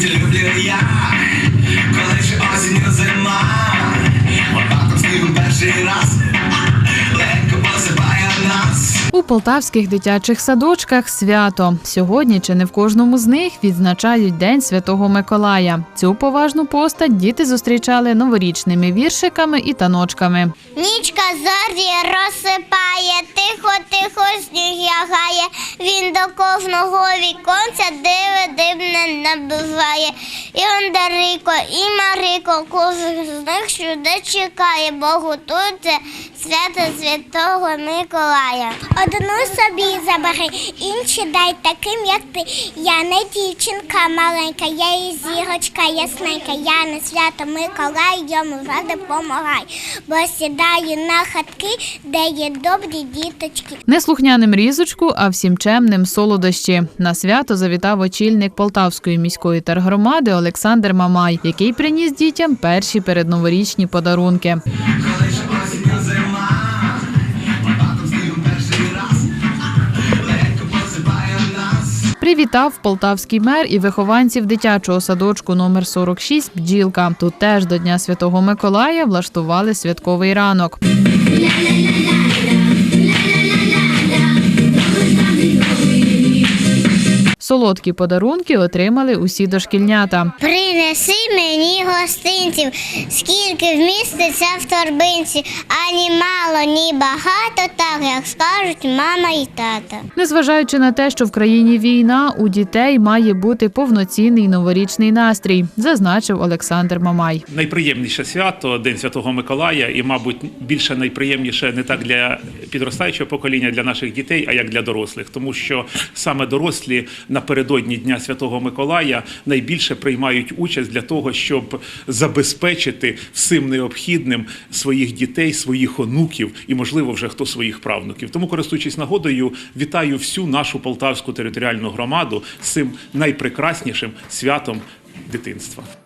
світі люблю я, коли ж осінню зима, Лопатом снігу перший раз, легко посипає нас. У полтавських дитячих садочках свято. Сьогодні чи не в кожному з них відзначають День Святого Миколая. Цю поважну постать діти зустрічали новорічними віршиками і таночками. Нічка зорі розсипає, тихо, тихо сніг лягає. Він до кожного віконця диви дивне набиває. І Ондарико, і Марико, кожен з них сюди чекає, бо готується свято Святого Миколая. Одну собі забери, інші дай таким, як ти. Я не дівчинка маленька, я і зірочка ясненька. Я не свято Миколай, йому завжди помагай. Бо сідаю на хатки, де є добрі діточки. Не слухняним різочку, а всім чемним солодощі. На свято завітав очільник Полтавської міської тергромади Олександр Мамай, який приніс дітям перші передноворічні подарунки. Привітав полтавський мер і вихованців дитячого садочку номер 46 Бджілка. Тут теж до Дня Святого Миколая влаштували святковий ранок. Солодкі подарунки отримали усі дошкільнята. Принеси мені гостинців, скільки вміститься в торбинці, ані мало, ні багато, так як скажуть мама і тата. Незважаючи на те, що в країні війна, у дітей має бути повноцінний новорічний настрій, зазначив Олександр Мамай. найприємніше свято День Святого Миколая, і, мабуть, більше найприємніше не так для підростаючого покоління, для наших дітей, а як для дорослих, тому що саме дорослі напередодні Дня Святого Миколая найбільше приймають участь для того, щоб забезпечити всім необхідним своїх дітей, своїх онуків і, можливо, вже хто своїх правнуків. Тому, користуючись нагодою, вітаю всю нашу полтавську територіальну громаду з цим найпрекраснішим святом дитинства.